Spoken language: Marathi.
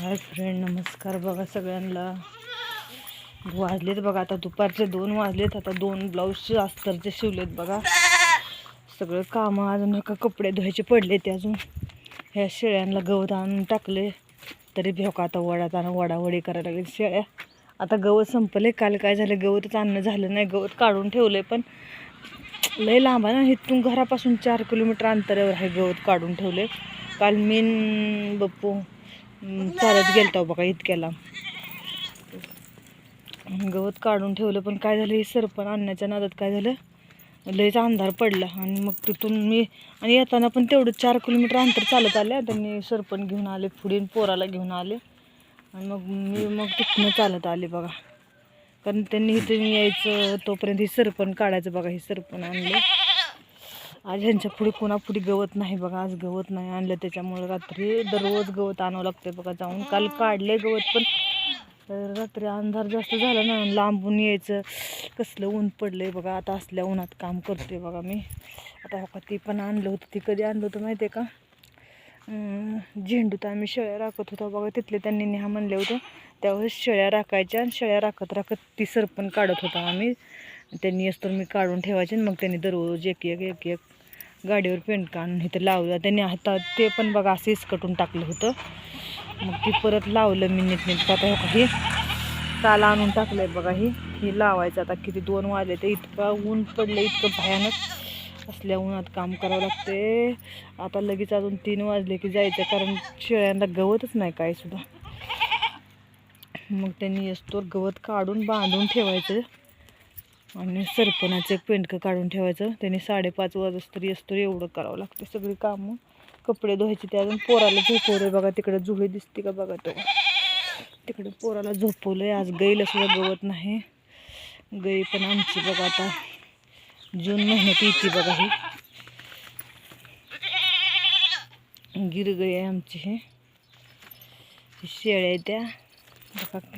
हाय फ्रेंड नमस्कार बघा सगळ्यांना. वाजलेत बघा आता दुपारचे दोन वाजलेत. आता दोन ब्लाऊजचे अस्तरचे शिवलेत बघा. सगळं कामं अजून एका कपडे धुवायचे पडले ते अजून. ह्या शेळ्यांना गवत आणून टाकले. तरी भेका आता वडात आणून वडावडी करायला लागेल शेळ्या. आता गवत संपले काल काय झालं? गवतच आणणं झालं नाही. गवत काढून ठेवलं पण लय लांब आहे ना. इथून घरापासून चार किलोमीटर अंतरावर आहे गवत काढून ठेवले काल मीन बप्पू चालत गेलतो बघा इतक्याला. गवत काढून ठेवलं पण काय झालं हे सरपण आणण्याच्या नादात काय झालं? लयच अंधार पडला. आणि मग तिथून मी आणि येताना पण तेवढं चार किलोमीटर अंतर चालत आले. त्यांनी सरपण घेऊन आले पुढे पोराला घेऊन आले. आणि मग मी मग तिथनं चालत आले बघा. कारण त्यांनी इथून यायचं तोपर्यंत हे सरपण काढायचं बघा हे सरपण आणलं. आज ह्यांच्या पुढे कोणापुढे गवत नाही बघा आज गवत नाही आणलं. त्याच्यामुळे रात्री दररोज गवत आणावं लागतं बघा जाऊन. काल काढले गवत पण. तर रात्री अंधार जास्त झाला ना लांबून यायचं. कसलं ऊन पडलं आहे बघा. आता असल्या उन्हात काम करते बघा मी. आता हो बघा ते पण आणलं होतं. ते कधी आणलं होतं माहिती आहे का? झेंडू झेंडूत आम्ही शेळ्या राखत होतो बघा. तिथले त्यांनी नेहा म्हणले होतं. त्यावेळेस शेळ्या राखायच्या आणि शेळ्या राखत राखत ती सरपण काढत होता आम्ही. त्यांनी असतो मी काढून ठेवायचे आणि मग त्यांनी दररोज एक एक एक एक गाडीवर पेंट काढून इथं लावलं. त्यांनी आता ते पण बघा असं इसकटून टाकलं होतं. मग ती परत लावलं मी नीटनीट आता हे काल आणून आहे बघा ही. हे लावायचं. आता किती दोन वाजले ते इतकं ऊन पडलं इतकं भयानक. असल्या उन्हात काम करावं लागते. आता लगेच अजून तीन वाजले की जायचं कारण शेळ्यांना गवतच नाही काय सुद्धा. मग त्यांनी असतो गवत काढून बांधून ठेवायचं. आणि सरपणाचं एक पेंडकं काढून ठेवायचं. त्यांनी साडेपाच वाजस्तरी तरी असतो एवढं करावं लागतं सगळी कामं. कपडे धुवायचे ते अजून पोराला झोपवलंय बघा तिकडे जुळे दिसते का बघा तो तिकडे पोराला झोपवलंय आज गाईला सुद्धा गवत नाही. गई पण आमची बघा आता. जून महिन्यात येते बघा ही. गिरगाई आहे आमची हे शेळ्या आहे त्या. बघा.